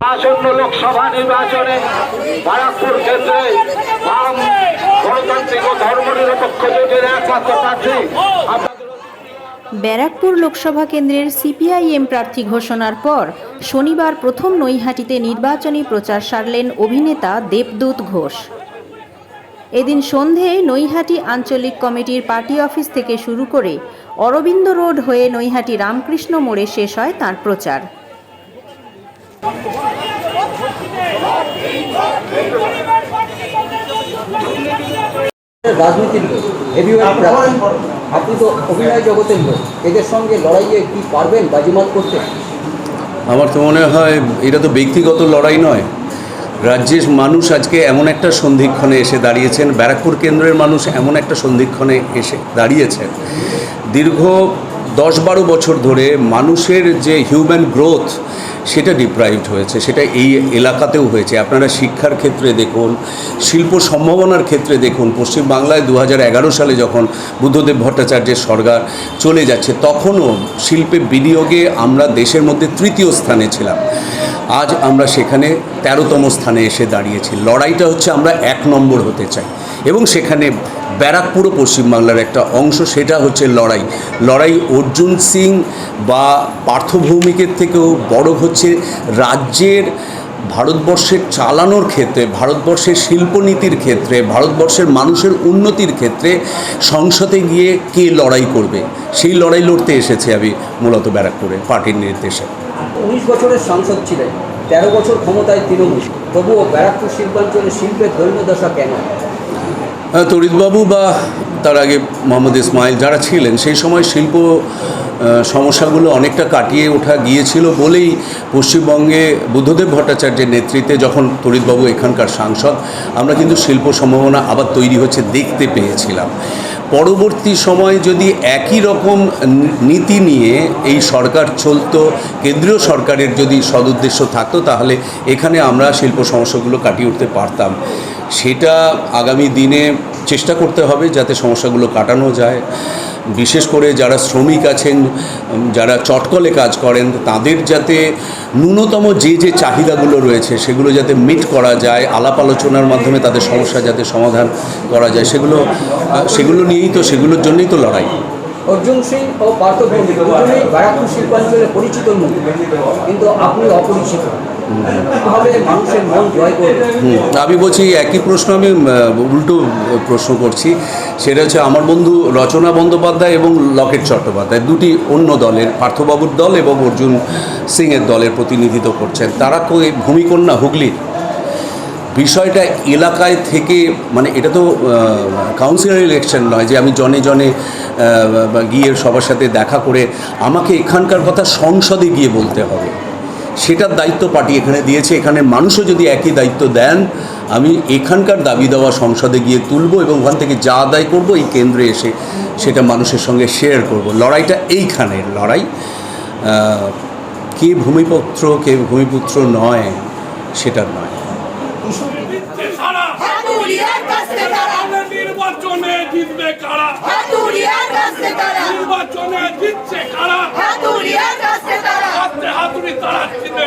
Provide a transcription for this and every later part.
আসন্ন লোকসভা নির্বাচনে বারাকপুর কেন্দ্রে বাম গণতান্ত্রিক ও ধর্মনিরপেক্ষ জোটের একমাত্র প্রার্থী ব্যারাকপুর লোকসভা কেন্দ্রের সিপিআইএম প্রার্থী ঘোষণার পর শনিবার প্রথম নৈহাটিতে নির্বাচনী প্রচার সারলেন অভিনেতা দেবদূত ঘোষ। এদিন সন্ধেয় নৈহাটি আঞ্চলিক কমিটির পার্টি অফিস থেকে শুরু করে অরবিন্দ রোড হয়ে নৈহাটি রামকৃষ্ণ মোড়ে শেষ হয় তার প্রচার। রাজনীতির লোক হেভিওয়েট আপনি তো অভিনয় জগতের লোক এদের সঙ্গে লড়াইয়ে কি পারবেন বাজিমাত করতে? আমার তো মনে হয় এটা তো ব্যক্তিগত লড়াই নয়। রাজ্যের মানুষ আজকে এমন একটা সন্ধিক্ষণে এসে দাঁড়িয়েছেন ব্যারাকপুর কেন্দ্রের মানুষ এমন একটা সন্ধিক্ষণে এসে দাঁড়িয়েছেন। দীর্ঘ দশ বারো বছর ধরে মানুষের যে হিউম্যান গ্রোথ সেটা ডিপ্রাইভড হয়েছে, সেটা এই এলাকাতেও হয়েছে। আপনারা শিক্ষার ক্ষেত্রে দেখুন, শিল্প সম্ভাবনার ক্ষেত্রে দেখুন, পশ্চিমবাংলায় দু এগারো সালে যখন বুদ্ধদেব ভট্টাচার্যের সরকার চলে যাচ্ছে, তখনও শিল্পে বিনিয়োগে আমরা দেশের মধ্যে তৃতীয় স্থানে ছিলাম। আজ আমরা সেখানে তেরোতম স্থানে এসে দাঁড়িয়েছি। লড়াইটা হচ্ছে আমরা এক নম্বর হতে চাই। এবং সেখানে ব্যারাকপুরও পশ্চিমবাংলার একটা অংশ, সেটা হচ্ছে লড়াই। লড়াই অর্জুন সিং বা পার্থভৌমিকের থেকেও বড় হচ্ছে রাজ্যের ভারতবর্ষের চালানোর ক্ষেত্রে ভারতবর্ষের শিল্পনীতির ক্ষেত্রে ভারতবর্ষের মানুষের উন্নতির ক্ষেত্রে সংসদে গিয়ে কে লড়াই করবে? সেই লড়াই লড়তে এসেছে আমি মূলত ব্যারাকপুরে পার্টির নির্দেশে। উনিশ বছরের সাংসদ ছিলেন তেরো বছর ক্ষমতায় তৃণমূল। তবুও ব্যারাকপুর শিল্পাঞ্চলে শিল্পের দৈন্যদশা কেন? আহ, তরিতবাবু বা তার আগে মোহাম্মদ ইসমাইল যারা ছিলেন সেই সময় শিল্প সমস্যাগুলো অনেকটা কাটিয়ে ওঠা গিয়েছিল বলেই পশ্চিমবঙ্গে বুদ্ধদেব ভট্টাচার্যের নেতৃত্বে যখন তরিতবাবু এখানকার সাংসদ, আমরা কিন্তু শিল্প সম্ভাবনা আবার তৈরি হচ্ছে দেখতে পেয়েছিলাম। পরবর্তী সময় যদি একই রকম নীতি নিয়ে এই সরকার চলতো, কেন্দ্রীয় সরকারের যদি সদুদ্দেশ্য থাকতো, তাহলে এখানে আমরা শিল্প সমস্যাগুলো কাটিয়ে উঠতে পারতাম। সেটা আগামী দিনে চেষ্টা করতে হবে যাতে সমস্যাগুলো কাটানো যায়। বিশেষ করে যারা শ্রমিক আছেন যারা চটকলে কাজ করেন, তাদের যাতে ন্যূনতম যে যে চাহিদাগুলো রয়েছে, সেগুলো যাতে মিট করা যায়, আলাপ আলোচনার মাধ্যমে তাদের সমস্যা যাতে সমাধান করা যায়, সেগুলো সেগুলো নিয়েই তো, সেগুলোর জন্যই তো লড়াই। অর্জুন সিং ও পার্থ ভৌমিক দুজনেই ব্যারাকপুর শিল্পাঞ্চলে পরিচিত মুখ কিন্তু আপনি অপরিচিত। আমি বলছি একই প্রশ্ন আমি উল্টো প্রশ্ন করছি। সেটা হচ্ছে আমার বন্ধু রচনা বন্দ্যোপাধ্যায় এবং লকেট চট্টোপাধ্যায়, দুটি অন্য দলের, পার্থবাবুর দল এবং অর্জুন সিংয়ের দলের প্রতিনিধিত্ব করছেন। তারা কই ভূমিকন্যা হুগলির বিষয়টা এলাকায় থেকে মানে এটা তো কাউন্সিলর ইলেকশন নয় যে আমি জনে জনে গিয়ে সবার সাথে দেখা করে আমাকে এখানকার কথা সংসদে গিয়ে বলতে হবে। সেটার দায়িত্ব পার্টি এখানে দিয়েছে, এখানে মানুষও যদি একই দায়িত্ব দেন, আমি এখানকার দাবি দেওয়া সংসদে গিয়ে তুলব এবং ওখান থেকে যা আদায় করব এই কেন্দ্রে এসে সেটা মানুষের সঙ্গে শেয়ার করব। লড়াইটা এইখানের লড়াই। কে ভূমিপত্র, কে ভূমিপুত্র নয়, সেটা নয়। নির্বাচনে জিতবে কারা? নির্বাচনে জিতছে কারা? হাতে হাতুড়ি তারা জিতবে?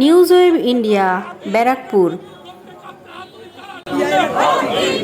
News web India Barrackpore. Peter Hope